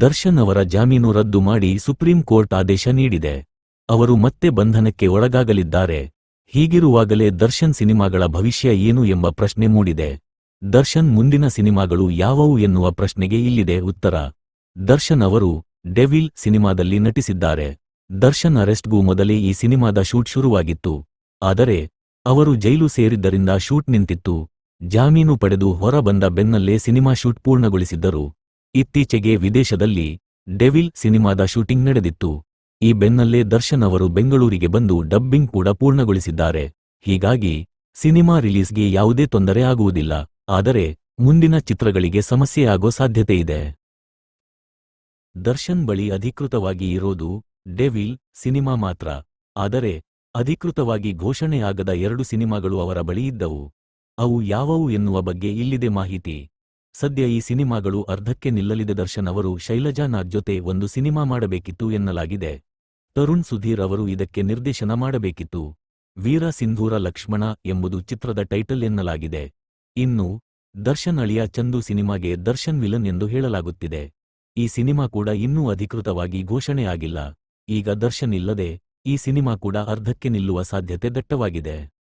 ದರ್ಶನ್ ಅವರ ಜಾಮೀನು ರದ್ದು ಮಾಡಿ ಸುಪ್ರೀಂ ಕೋರ್ಟ್ ಆದೇಶ ನೀಡಿದೆ. ಅವರು ಮತ್ತೆ ಬಂಧನಕ್ಕೆ ಒಳಗಾಗಲಿದ್ದಾರೆ. ಹೀಗಿರುವಾಗಲೇ ದರ್ಶನ್ ಸಿನಿಮಾಗಳ ಭವಿಷ್ಯ ಏನು ಎಂಬ ಪ್ರಶ್ನೆ ಮೂಡಿದೆ. ದರ್ಶನ್ ಮುಂದಿನ ಸಿನಿಮಾಗಳು ಯಾವವು ಎನ್ನುವ ಪ್ರಶ್ನೆಗೆ ಇಲ್ಲಿದೆ ಉತ್ತರ. ದರ್ಶನ್ ಅವರು ಡೆವಿಲ್ ಸಿನಿಮಾದಲ್ಲಿ ನಟಿಸಿದ್ದಾರೆ. ದರ್ಶನ್ ಅರೆಸ್ಟ್ಗೂ ಮೊದಲೇ ಈ ಸಿನಿಮಾದ ಶೂಟ್ ಶುರುವಾಗಿತ್ತು. ಆದರೆ ಅವರು ಜೈಲು ಸೇರಿದ್ದರಿಂದ ಶೂಟ್ ನಿಂತಿತ್ತು. ಜಾಮೀನು ಪಡೆದು ಹೊರ ಬಂದ ಬೆನ್ನಲ್ಲೇ ಸಿನಿಮಾ ಶೂಟ್ ಪೂರ್ಣಗೊಳಿಸಿದ್ದರು. ಇತ್ತೀಚೆಗೆ ವಿದೇಶದಲ್ಲಿ ಡೆವಿಲ್ ಸಿನಿಮಾದ ಶೂಟಿಂಗ್ ನಡೆದಿತ್ತು. ಈ ಬೆನ್ನಲ್ಲೇ ದರ್ಶನ್ ಅವರು ಬೆಂಗಳೂರಿಗೆ ಬಂದು ಡಬ್ಬಿಂಗ್ ಕೂಡ ಪೂರ್ಣಗೊಳಿಸಿದ್ದಾರೆ. ಹೀಗಾಗಿ ಸಿನಿಮಾ ರಿಲೀಸ್ಗೆ ಯಾವುದೇ ತೊಂದರೆ ಆಗುವುದಿಲ್ಲ. ಆದರೆ ಮುಂದಿನ ಚಿತ್ರಗಳಿಗೆ ಸಮಸ್ಯೆಯಾಗೋ ಸಾಧ್ಯತೆಯಿದೆ ದರ್ಶನ್ ಬಳಿ ಅಧಿಕೃತವಾಗಿ ಇರೋದು ಡೆವಿಲ್ ಸಿನಿಮಾ ಮಾತ್ರ. ಆದರೆ ಅಧಿಕೃತವಾಗಿ ಘೋಷಣೆಯಾಗದ ಎರಡು ಸಿನಿಮಾಗಳು ಅವರ ಬಳಿ ಇದ್ದವು. ಅವು ಯಾವುವು ಎನ್ನುವ ಬಗ್ಗೆ ಇಲ್ಲಿದೆ ಮಾಹಿತಿ. ಸದ್ಯ ಈ ಸಿನಿಮಾಗಳು ಅರ್ಧಕ್ಕೆ ನಿಲ್ಲಲಿದೆ ದರ್ಶನ್ ಅವರು ಶೈಲಜಾ ನಾಗ್ ಜೊತೆ ಒಂದು ಸಿನಿಮಾ ಮಾಡಬೇಕಿತ್ತು ಎನ್ನಲಾಗಿದೆ. ತರುಣ್ ಸುಧೀರ್ ಅವರು ಇದಕ್ಕೆ ನಿರ್ದೇಶನ ಮಾಡಬೇಕಿತ್ತು. ವೀರ ಸಿಂಧೂರ ಲಕ್ಷ್ಮಣ ಎಂಬುದು ಚಿತ್ರದ ಟೈಟಲ್ ಎನ್ನಲಾಗಿದೆ. ಇನ್ನು, ದರ್ಶನ್ ಅಳಿಯ ಚಂದು ಸಿನಿಮಾಗೆ ದರ್ಶನ್ ವಿಲನ್ ಎಂದು ಹೇಳಲಾಗುತ್ತಿದೆ. ಈ ಸಿನಿಮಾ ಕೂಡ ಇನ್ನೂ ಅಧಿಕೃತವಾಗಿ ಘೋಷಣೆಯಾಗಿಲ್ಲ. ಈಗ ದರ್ಶನ್ ಇಲ್ಲದೆ ಈ ಸಿನಿಮಾ ಕೂಡ ಅರ್ಧಕ್ಕೆ ನಿಲ್ಲುವ ಸಾಧ್ಯತೆ ದಟ್ಟವಾಗಿದೆ.